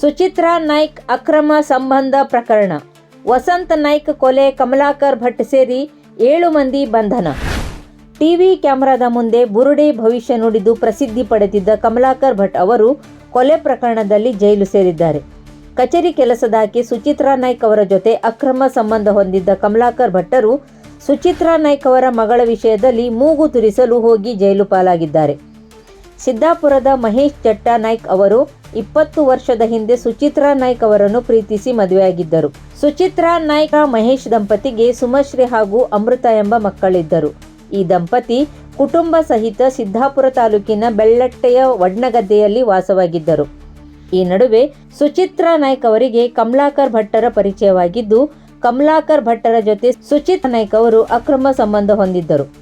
ಸುಚಿತ್ರಾ ನಾಯ್ಕ್ ಅಕ್ರಮ ಸಂಬಂಧ ಪ್ರಕರಣ. ವಸಂತ ನಾಯ್ಕ್ ಕೊಲೆ, ಕಮಲಾಕರ್ ಭಟ್ ಸೇರಿ ಏಳು ಮಂದಿ ಬಂಧನ. ಟಿವಿ ಕ್ಯಾಮೆರಾದ ಮುಂದೆ ಬುರುಡೆ ಭವಿಷ್ಯ ನುಡಿದು ಪ್ರಸಿದ್ಧಿ ಪಡೆದಿದ್ದ ಕಮಲಾಕರ್ ಭಟ್ ಅವರು ಕೊಲೆ ಪ್ರಕರಣದಲ್ಲಿ ಜೈಲು ಸೇರಿದ್ದಾರೆ. ಕಚೇರಿ ಕೆಲಸದಾಕಿ ಸುಚಿತ್ರಾ ನಾಯ್ಕ್ ಅವರ ಜೊತೆ ಅಕ್ರಮ ಸಂಬಂಧ ಹೊಂದಿದ್ದ ಕಮಲಾಕರ್ ಭಟ್ಟರು ಸುಚಿತ್ರಾ ನಾಯ್ಕ್ ಅವರ ಮಗಳ ವಿಷಯದಲ್ಲಿ ಮೂಗು ತುರಿಸಲು ಹೋಗಿ ಜೈಲು ಪಾಲಾಗಿದ್ದಾರೆ. ಸಿದ್ದಾಪುರದ ಮಹೇಶ್ ಚಟ್ಟಾ ನಾಯ್ಕ್ ಅವರು ಇಪ್ಪತ್ತು ವರ್ಷದ ಹಿಂದೆ ಸುಚಿತ್ರಾ ನಾಯ್ಕ್ ಅವರನ್ನು ಪ್ರೀತಿಸಿ ಮದುವೆಯಾಗಿದ್ದರು. ಸುಚಿತ್ರಾ ನಾಯ್ಕ ಮಹೇಶ್ ದಂಪತಿಗೆ ಸುಮಶ್ರೀ ಹಾಗೂ ಅಮೃತ ಎಂಬ ಮಕ್ಕಳಿದ್ದರು. ಈ ದಂಪತಿ ಕುಟುಂಬ ಸಹಿತ ಸಿದ್ದಾಪುರ ತಾಲೂಕಿನ ಬೆಳ್ಳಟ್ಟೆಯ ವಡ್ನಗದ್ದೆಯಲ್ಲಿ ವಾಸವಾಗಿದ್ದರು. ಈ ನಡುವೆ ಸುಚಿತ್ರಾ ನಾಯ್ಕ್ ಅವರಿಗೆ ಕಮಲಾಕರ್ ಭಟ್ಟರ ಪರಿಚಯವಾಗಿದ್ದು, ಕಮಲಾಕರ್ ಭಟ್ಟರ ಜೊತೆ ಸುಚಿತ್ರಾ ನಾಯ್ಕ್ ಅವರು ಅಕ್ರಮ ಸಂಬಂಧ ಹೊಂದಿದ್ದರು.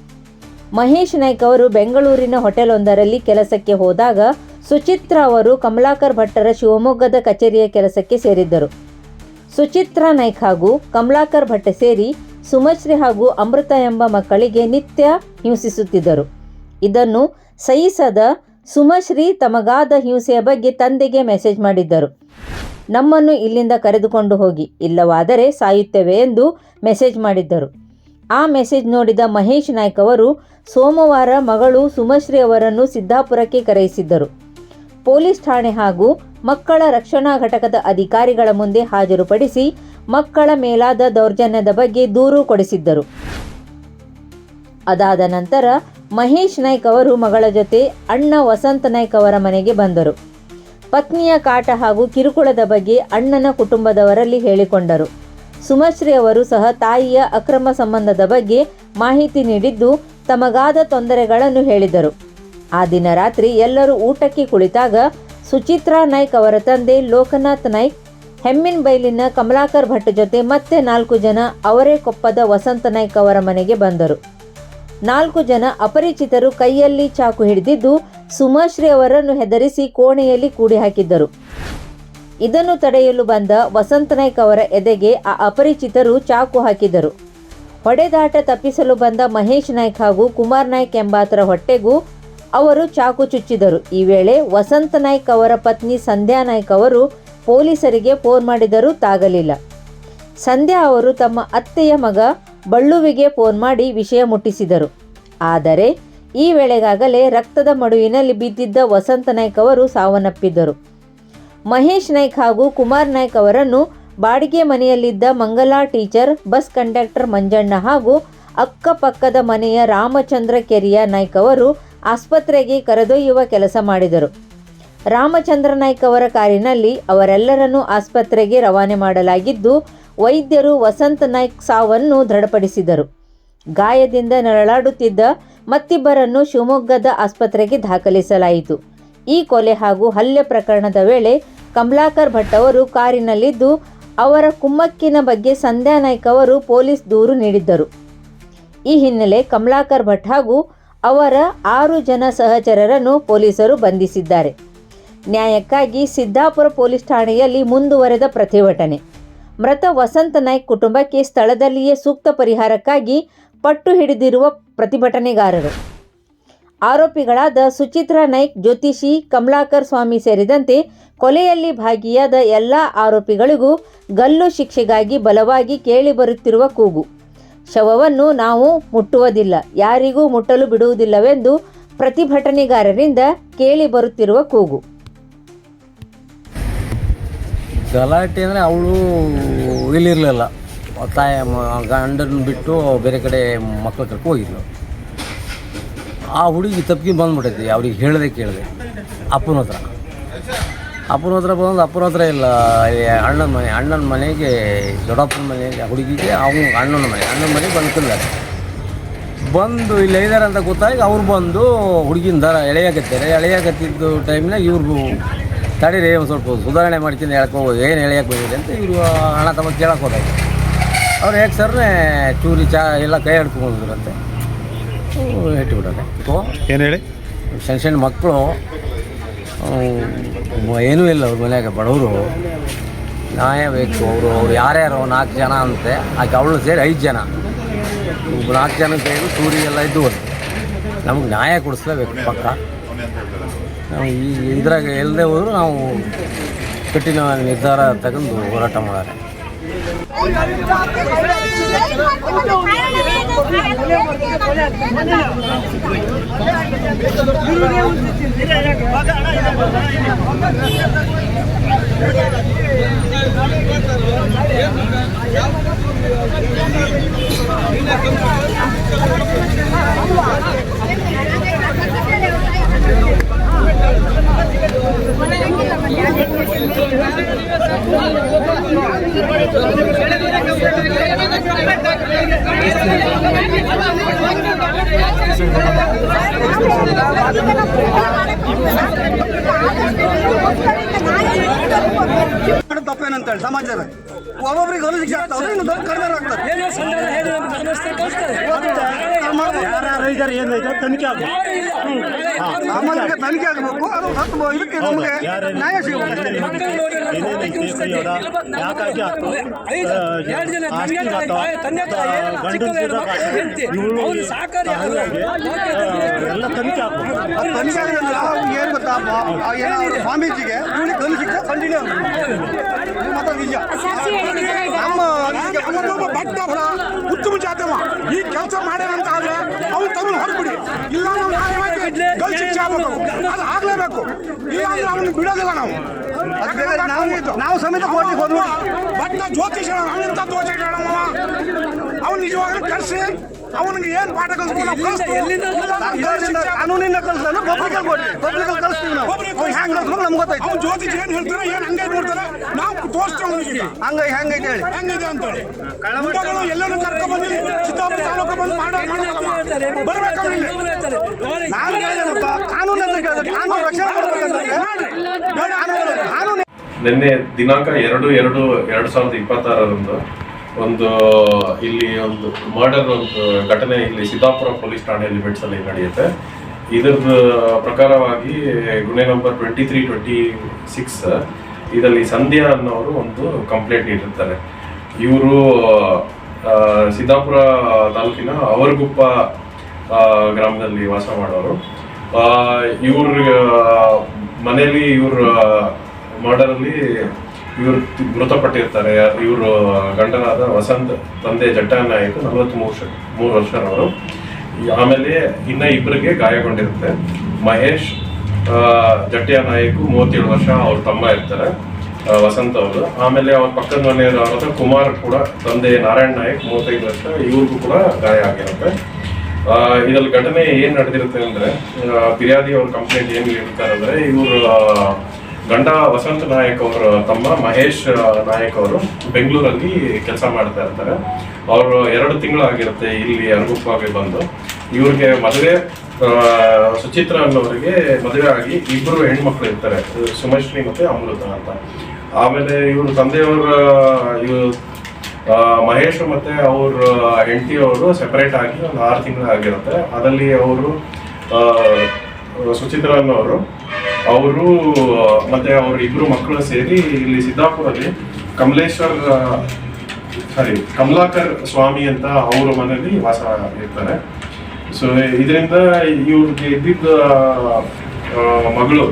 ಮಹೇಶ್ ನಾಯ್ಕ್ ಅವರು ಬೆಂಗಳೂರಿನ ಹೋಟೆಲೊಂದರಲ್ಲಿ ಕೆಲಸಕ್ಕೆ ಹೋದಾಗ ಸುಚಿತ್ರ ಅವರು ಕಮಲಾಕರ್ ಭಟ್ಟರ ಶಿವಮೊಗ್ಗದ ಕಚೇರಿಯ ಕೆಲಸಕ್ಕೆ ಸೇರಿದ್ದರು. ಸುಚಿತ್ರ ನಾಯ್ಕ್ ಹಾಗೂ ಕಮಲಾಕರ್ ಭಟ್ಟ ಸೇರಿ ಸುಮಶ್ರೀ ಹಾಗೂ ಅಮೃತ ಎಂಬ ಮಕ್ಕಳಿಗೆ ನಿತ್ಯ ಹಿಂಸಿಸುತ್ತಿದ್ದರು. ಇದನ್ನು ಸಹಿಸದ ಸುಮಶ್ರೀ ತಮಗಾದ ಹಿಂಸೆಯ ಬಗ್ಗೆ ತಂದೆಗೆ ಮೆಸೇಜ್ ಮಾಡಿದ್ದರು. ನಮ್ಮನ್ನು ಇಲ್ಲಿಂದ ಕರೆದುಕೊಂಡು ಹೋಗಿ, ಇಲ್ಲವಾದರೆ ಸಾಯುತ್ತೇವೆ ಎಂದು ಮೆಸೇಜ್ ಮಾಡಿದ್ದರು. ಆ ಮೆಸೇಜ್ ನೋಡಿದ ಮಹೇಶ್ ನಾಯ್ಕ್ ಅವರು, ಸೋಮವಾರ ಮಗಳು ಸುಮಶ್ರೀ ಅವರನ್ನು ಸಿದ್ದಾಪುರಕ್ಕೆ ಕರೆಯಿಸಿದ್ದರು. ಪೊಲೀಸ್ ಠಾಣೆ ಹಾಗೂ ಮಕ್ಕಳ ರಕ್ಷಣಾ ಘಟಕದ ಅಧಿಕಾರಿಗಳ ಮುಂದೆ ಹಾಜರುಪಡಿಸಿ ಮಕ್ಕಳ ಮೇಲಾದ ದೌರ್ಜನ್ಯದ ಬಗ್ಗೆ ದೂರು ಕೊಡಿಸಿದ್ದರು. ಅದಾದ ನಂತರ ಮಹೇಶ್ ನಾಯ್ಕ್ ಅವರು ಮಗಳ ಜೊತೆ ಅಣ್ಣ ವಸಂತ ನಾಯ್ಕ್ ಅವರ ಮನೆಗೆ ಬಂದರು. ಪತ್ನಿಯ ಕಾಟ ಹಾಗೂ ಕಿರುಕುಳದ ಬಗ್ಗೆ ಅಣ್ಣನ ಕುಟುಂಬದವರಲ್ಲಿ ಹೇಳಿಕೊಂಡರು. ಸುಮಶ್ರೀ ಅವರು ಸಹ ತಾಯಿಯ ಅಕ್ರಮ ಸಂಬಂಧದ ಬಗ್ಗೆ ಮಾಹಿತಿ ನೀಡಿದ್ದು ತಮಗಾದ ತೊಂದರೆಗಳನ್ನು ಹೇಳಿದರು. ಆ ದಿನ ರಾತ್ರಿ ಎಲ್ಲರೂ ಊಟಕ್ಕೆ ಕುಳಿತಾಗ ಸುಚಿತ್ರಾ ನಾಯ್ಕ್ ಅವರ ತಂದೆ ಲೋಕನಾಥ್ ನಾಯ್ಕ್, ಹೆಮ್ಮಿನ ಬೈಲಿನ ಕಮಲಾಕರ್ ಭಟ್ ಜೊತೆ ಮತ್ತೆ ನಾಲ್ಕು ಜನ ಅವರೇ ಕೊಪ್ಪದ ವಸಂತ ನಾಯ್ಕ್ ಅವರ ಮನೆಗೆ ಬಂದರು. ನಾಲ್ಕು ಜನ ಅಪರಿಚಿತರು ಕೈಯಲ್ಲಿ ಚಾಕು ಹಿಡಿದಿದ್ದು ಸುಮಶ್ರೀ ಅವರನ್ನು ಹೆದರಿಸಿ ಕೋಣೆಯಲ್ಲಿ ಕೂಡಿ ಹಾಕಿದ್ದರು. ಇದನ್ನು ತಡೆಯಲು ಬಂದ ವಸಂತ ನಾಯ್ಕ್ ಅವರ ಎದೆಗೆ ಆ ಅಪರಿಚಿತರು ಚಾಕು ಹಾಕಿದರು. ಹೊಡೆದಾಟ ತಪ್ಪಿಸಲು ಬಂದ ಮಹೇಶ್ ನಾಯ್ಕ್ ಹಾಗೂ ಕುಮಾರ್ ನಾಯ್ಕ್ ಎಂಬಾತರ ಹೊಟ್ಟೆಗೂ ಅವರು ಚಾಕು ಚುಚ್ಚಿದರು. ಈ ವೇಳೆ ವಸಂತ ನಾಯ್ಕ್ ಅವರ ಪತ್ನಿ ಸಂಧ್ಯಾ ನಾಯ್ಕ್ ಅವರು ಪೊಲೀಸರಿಗೆ ಫೋನ್ ಮಾಡಿದರೂ ತಾಗಲಿಲ್ಲ. ಸಂಧ್ಯಾ ಅವರು ತಮ್ಮ ಅತ್ತೆಯ ಮಗ ಬಳ್ಳುವಿಗೆ ಫೋನ್ ಮಾಡಿ ವಿಷಯ ಮುಟ್ಟಿಸಿದರು. ಆದರೆ ಈ ವೇಳೆಗಾಗಲೇ ರಕ್ತದ ಮಡುವಿನಲ್ಲಿ ಬಿದ್ದಿದ್ದ ವಸಂತ ನಾಯ್ಕ್ ಅವರು ಸಾವನ್ನಪ್ಪಿದ್ದರು. ಮಹೇಶ್ ನಾಯ್ಕ್ ಹಾಗೂ ಕುಮಾರ್ ನಾಯ್ಕ್ ಅವರನ್ನು ಬಾಡಿಗೆ ಮನೆಯಲ್ಲಿದ್ದ Mangala teacher, bus conductor Manjanna ಹಾಗೂ ಅಕ್ಕಪಕ್ಕದ ಮನೆಯ ರಾಮಚಂದ್ರ ಕೆರಿಯ ನಾಯ್ಕ್ ಅವರು ಆಸ್ಪತ್ರೆಗೆ ಕರೆದೊಯ್ಯುವ ಕೆಲಸ ಮಾಡಿದರು. ರಾಮಚಂದ್ರ ನಾಯ್ಕ್ ಅವರ ಕಾರಿನಲ್ಲಿ ಅವರೆಲ್ಲರನ್ನೂ ಆಸ್ಪತ್ರೆಗೆ ರವಾನೆ ಮಾಡಲಾಗಿದ್ದು, ವೈದ್ಯರು ವಸಂತ ನಾಯ್ಕ್ ಸಾವನ್ನು ದೃಢಪಡಿಸಿದರು. ಗಾಯದಿಂದ ನರಳಾಡುತ್ತಿದ್ದ ಮತ್ತಿಬ್ಬರನ್ನು ಶಿವಮೊಗ್ಗದ ಆಸ್ಪತ್ರೆಗೆ ದಾಖಲಿಸಲಾಯಿತು. ಈ ಕೊಲೆ ಹಾಗೂ ಹಲ್ಲೆ ಪ್ರಕರಣದ ವೇಳೆ ಕಮಲಾಕರ್ ಭಟ್ ಅವರು ಕಾರಿನಲ್ಲಿದ್ದು ಅವರ ಕುಮ್ಮಕ್ಕಿನ ಬಗ್ಗೆ ಸಂಧ್ಯಾ ನಾಯ್ಕ್ ಅವರು ಪೊಲೀಸ್ ದೂರು ನೀಡಿದ್ದರು. ಈ ಹಿನ್ನೆಲೆ ಕಮಲಾಕರ್ ಭಟ್ ಹಾಗೂ ಅವರ ಆರು ಜನ ಸಹಚರರನ್ನು ಪೊಲೀಸರು ಬಂಧಿಸಿದ್ದಾರೆ. ನ್ಯಾಯಕ್ಕಾಗಿ ಸಿದ್ದಾಪುರ ಪೊಲೀಸ್ ಠಾಣೆಯಲ್ಲಿ ಮುಂದುವರೆದ ಪ್ರತಿಭಟನೆ. ಮೃತ ವಸಂತ ನಾಯ್ಕ್ ಕುಟುಂಬಕ್ಕೆ ಸ್ಥಳದಲ್ಲಿಯೇ ಸೂಕ್ತ ಪರಿಹಾರಕ್ಕಾಗಿ ಪಟ್ಟು ಹಿಡಿದಿರುವ ಪ್ರತಿಭಟನೆಗಾರರು. ಆರೋಪಿಗಳಾದ ಸುಚಿತ್ರಾ ನಾಯ್ಕ್, ಜ್ಯೋತಿಷಿ ಕಮಲಾಕರ್ ಸ್ವಾಮಿ ಸೇರಿದಂತೆ ಕೊಲೆಯಲ್ಲಿ ಭಾಗಿಯಾದ ಎಲ್ಲ ಆರೋಪಿಗಳಿಗೂ ಗಲ್ಲು ಶಿಕ್ಷೆಗಾಗಿ ಬಲವಾಗಿ ಕೇಳಿಬರುತ್ತಿರುವ ಕೂಗು. ಶವವನ್ನು ನಾವು ಮುಟ್ಟುವುದಿಲ್ಲ, ಯಾರಿಗೂ ಮುಟ್ಟಲು ಬಿಡುವುದಿಲ್ಲವೆಂದು ಪ್ರತಿಭಟನೆಗಾರರಿಂದ ಕೇಳಿ ಬರುತ್ತಿರುವ ಕೂಗು. ಗಲಾಟೆ ಅಂದರೆ ಅವಳು ಇಲ್ಲಿರಲಿಲ್ಲ. ತಾಯ ಗಂಡನ್ನು ಬಿಟ್ಟು ಬೇರೆ ಕಡೆ ಮಕ್ಕಳ ಕರ್ಕೊಂಡು ಆ ಹುಡುಗಿ ತಪ್ಪಿಗೆ ಬಂದ್ಬಿಟ್ಟೈತಿ ಅವ್ರಿಗೆ ಹೇಳದೆ ಕೇಳಿದೆ. ಅಪ್ಪನ ಹತ್ರ. ಅಪ್ಪನ ಹತ್ರ ಬಂದು ಅಪ್ಪನ ಹತ್ರ ಇಲ್ಲ ಅಣ್ಣನ ಮನೆ, ಅಣ್ಣನ ಮನೆಗೆ, ದೊಡ್ಡಪ್ಪನ ಮನೆಗೆ ಹುಡುಗಿಗೆ, ಅವನು ಅಣ್ಣನ ಮನೆ, ಅಣ್ಣನ ಮನೆಗೆ ಬಂದ್ಕಿದ್ದಾರೆ ಬಂದು ಇಲ್ಲಿ ಇದ್ದಾರೆ ಅಂತ ಗೊತ್ತಾಗಿ ಅವ್ರು ಬಂದು ಹುಡುಗಿನ ದರ ಎಳೆಯಾಕತ್ತಾರೆ. ಎಳೆಯಾಕತ್ತಿದ್ದು ಟೈಮ್ನಾಗ ಇವ್ರಿಗೂ ತಡೀರಿ, ಒಂದು ಸ್ವಲ್ಪ ಸುಧಾರಣೆ ಮಾಡ್ತೀನಿ ಹೋಗೋದು, ಏನು ಎಳೆಯಕ್ಕೆ ಬಂದಿದೆ ಅಂತ ಇವರು ಹಣ ತಮ್ಮ ಕೇಳಕ್ಕೆ ಹೋದಾಗ ಅವ್ರು ಹೇಗೆ ಸರ್ನೇ, ಚೂರಿ ಚಾ ಎಲ್ಲ ಕೈ ಹಿಡ್ಕೊಂಡ್ರಂತೆ ಇಟ್ಬಿಟ್ಟಾರೆ ಏನು ಹೇಳಿ? ಸಣ್ಣ ಸಣ್ಣ ಮಕ್ಕಳು ಏನೂ ಇಲ್ಲ ಅವ್ರ ಮನೆಯಾಗ ಬಡವರು. ನ್ಯಾಯ ಬೇಕು ಅವರು ಅವ್ರು ಯಾರ್ಯಾರು ನಾಲ್ಕು ಜನ ಅಂತೆ ಆಕೆ ಅವಳು ಸೇರಿ ಐದು ಜನ. ಒಬ್ಬ ನಾಲ್ಕು ಜನ ಸೇರಿ ಸೂರಿ ಎಲ್ಲ ಇದ್ದು ನಮ್ಗೆ ನ್ಯಾಯ ಕೊಡಿಸ್ಲೇಬೇಕು ಪಕ್ಕ. ನಾವು ಈ ಇದ್ರಾಗ ಎಲ್ಲದೆ ಹೋದ್ರು ನಾವು ಕಠಿಣ ನಿರ್ಧಾರ ತಗೊಂಡು ಹೋರಾಟ ಮಾಡ್ಯಾರೆ أيوه ಮಾಡೋದು ತಪ್ಪೇನಂತ ಹೇಳಿ ಸಮಾಜದ ಒಬ್ಬೊಬ್ರಿಗೆ ಇನ್ನು ದೊಡ್ಡ ಕಡಿಮೆ ಆಗ್ತದೆ. ಇದ್ದಾರೆ ಏನೈತೆ ತನಿಖೆ ಆಗಬೇಕು. ತನಿಖೆ ಆಗಬೇಕು. ಅದು ಸತ್ತು ಇದಕ್ಕೆ ನಮಗೆ ನ್ಯಾಯ ಸಿಗಬೇಕು ಏನೇನೈತಿ ಯಾಕಾಗಿ ಆತ ಇವಳು ಎಲ್ಲ ತನಿಖೆ ಆಗಬೇಕು. ಅದು ತನಿಖೆ ಆಗಿದ್ರೆ ನಾವು ಏನು ಗೊತ್ತಾ? ಆ ಏನಾದ್ರು ಸ್ವಾಮೀಜಿಗೆ ಗಲ್ಲು ಶಿಕ್ಷೆ ಕಂಟಿನ್ಯೂ ಮಾತ್ರ ನಿಜ. ನಮ್ಮ ಭಕ್ತವನ ಉತ್ತಮ ಜಾತವ ಈ ಕೆಲಸ ಮಾಡ್ಯಾನಂತ ಆದ್ರೆ ಅವ್ನು ತಗೊಂಡು ಹೊರಬಿಡಿ ಇಲ್ಲ ನಾವು ನ್ಯಾಯವಾಗಿ ಗಲ್ ಶಿಕ್ಷೆ ಆಗ್ಬೇಕು ಅದು ಆಗ್ಲೇಬೇಕು. ಇಲ್ಲ ಅಂದ್ರೆ ಅವನು ಬಿಡೋದಿಲ್ಲ ನಾವು. ನಾವು ಸಮೇತ ಕೋರ್ಟಿಗೆ ಹೋದ್ರು ಭಕ್ತ ಜ್ಯೋತಿಷ ದೋಷ ಹೇಳವ ಅವ್ನು ನಿಜವಾಗ್ಲೂ ಕರ್ಸಿ ಅವನಿಗೆ ಏನ್ ಪಾಠ ಕಲಿಸ್ತೀವಿ. ಪಬ್ಲಿಕಲ್ ಕಾನೂನಿಂದ ಕಳಿಸ್ತಾನೆ ಪಬ್ಲಿಕಲ್ಲಿ ಕೊಡ್ಲಿ ಪಬ್ಲಿಕಲ್ಲಿ ನಾವು. ಅವ್ನು ಹೆಂಗೆ ನಮ್ಗೆ ಗೊತ್ತಾಯ್ತು. ಅವ್ನು ಜ್ಯೋತಿಷ ಏನ್ ಹೇಳ್ತಾರೆ ಏನ್ ಹಂಗೆ ನೋಡ್ತಾರೆ ನಾವು ತೋರಿಸ್ತೇವೆ ಅವನಿಗೆ ಹಂಗ ಹೆಂಗೈತೆ ಹೇಳಿ. ಹೆಂಗಿದೆ ಅಂತೇಳಿ ಎಲ್ಲರೂ ಕರ್ಕೊಂಡ್ ಬಂದು ಚಿತ್ತಾಪುರ ತಾಲೂಕು ಬಂದು ಮಾಡೋ ನಾನು ಹೇಳಿದೆನಪ್ಪ ಕಾನೂನು ಅಂತ ಕೇಳಿದ್ರೆ ಕಾನೂನು ರಕ್ಷಣೆ ಕಾನೂನು ನಿನ್ನೆ ದಿನಾಂಕ ಎರಡು ಎರಡು ಎರಡು ಸಾವಿರದ ಇಪ್ಪತ್ತಾರರಂದು ಒಂದು, ಇಲ್ಲಿ ಒಂದು ಮರ್ಡರ್ ಒಂದು ಘಟನೆ ಇಲ್ಲಿ ಸಿದ್ದಾಪುರ ಪೊಲೀಸ್ ಠಾಣೆಯಲ್ಲಿ ಬೆಟ್ಸಲ್ಲಿ ನಡೆಯುತ್ತೆ. ಇದರ ಪ್ರಕಾರವಾಗಿ ಗುಣೆ number twenty three twenty six ಇದರಲ್ಲಿ ಸಂಧ್ಯಾ ಅನ್ನೋರು ಒಂದು ಕಂಪ್ಲೇಂಟ್ ನೀಡಿರ್ತಾರೆ. ಇವರು ಸಿದ್ದಾಪುರ ತಾಲೂಕಿನ ಅವರಗುಪ್ಪ ಗ್ರಾಮದಲ್ಲಿ ವಾಸ ಮಾಡೋರು. ಇವ್ರ ಮನೆಯಲ್ಲಿ ಇವ್ರ ಮರ್ಡರ್ ಅಲ್ಲಿ ಇವರು ಮೃತಪಟ್ಟಿರ್ತಾರೆ. ಇವರು ಗಂಡನಾದ ವಸಂತ್ ತಂದೆ ಜಟ್ಟ ನಾಯಕ್ ನಲವತ್ತ್ ಮೂರು ಮೂರು ವರ್ಷರವರು. ಈ- ಆಮೇಲೆ ಇನ್ನ ಇಬ್ಬರಿಗೆ ಗಾಯಗೊಂಡಿರುತ್ತೆ. ಮಹೇಶ್ ಜಟ್ಟಿಯ ನಾಯಕ್ ಮೂವತ್ತೇಳು ವರ್ಷ ಅವ್ರ ತಮ್ಮ ಇರ್ತಾರೆ ವಸಂತ್ ಅವರು. ಆಮೇಲೆ ಅವ್ರ ಪಕ್ಕದ ಮನೆಯವರಾದ ಕುಮಾರ್ ಕೂಡ ತಂದೆ ನಾರಾಯಣ್ ನಾಯಕ್ ಮೂವತ್ತೈದು ವರ್ಷ, ಇವ್ರಿಗೂ ಕೂಡ ಗಾಯ ಆಗಿರುತ್ತೆ. ಇದ್ರಲ್ಲಿ ಘಟನೆ ಏನ್ ನಡೆದಿರುತ್ತೆ ಅಂದ್ರೆ ಫಿರ್ಯಾದಿ ಅವ್ರ ಕಂಪ್ಲೇಂಟ್ ಏನ್ ಇರ್ತಾರೆ ಅಂದ್ರೆ, ಇವರು ಗಂಡ ವಸಂತ ನಾಯಕ್ ಅವರ ತಮ್ಮ, ಮಹೇಶ್ ನಾಯಕ್ ಅವರು ಬೆಂಗಳೂರಲ್ಲಿ ಕೆಲಸ ಮಾಡ್ತಾ ಇರ್ತಾರೆ. ಅವರು ಎರಡು ತಿಂಗಳಾಗಿರುತ್ತೆ ಇಲ್ಲಿ ಅನುಗುಪ್ಪಾಗಿ ಬಂದು. ಇವ್ರಿಗೆ ಮದುವೆ ಸುಚಿತ್ರ ಅನ್ನೋರಿಗೆ ಮದುವೆ ಆಗಿ ಇಬ್ಬರು ಹೆಣ್ಮಕ್ಳು ಇರ್ತಾರೆ. ಸುಮಶ್ರೀ ಮತ್ತೆ ಅಮೃತ ಅಂತ. ಆಮೇಲೆ ಇವರು ತಂದೆಯವರ, ಇವರು ಮಹೇಶ್ ಮತ್ತೆ ಅವ್ರ ಹೆಂಡತಿ ಅವರು ಸೆಪರೇಟ್ ಆಗಿ ಒಂದು ಆರು ತಿಂಗಳು ಆಗಿರುತ್ತೆ ಅದರಲ್ಲಿ ಅವರು ಸುಚಿತ್ರ ಅನ್ನೋರು ಅವರು ಮತ್ತೆ ಅವ್ರ ಇಬ್ರು ಮಕ್ಕಳು ಸೇರಿ ಇಲ್ಲಿ ಸಿದ್ದಾಪುರಲ್ಲಿ ಕಮಲೇಶ್ವರ್ ಸಾರಿ ಕಮಲಾಕರ್ ಸ್ವಾಮಿ ಅಂತ ಅವರ ಮನೆಯಲ್ಲಿ ವಾಸ ಇರ್ತಾರೆ. ಸೊ ಇದರಿಂದ ಇವ್ರಿಗೆ ಇದ್ದಿದ್ದ ಮಗಳು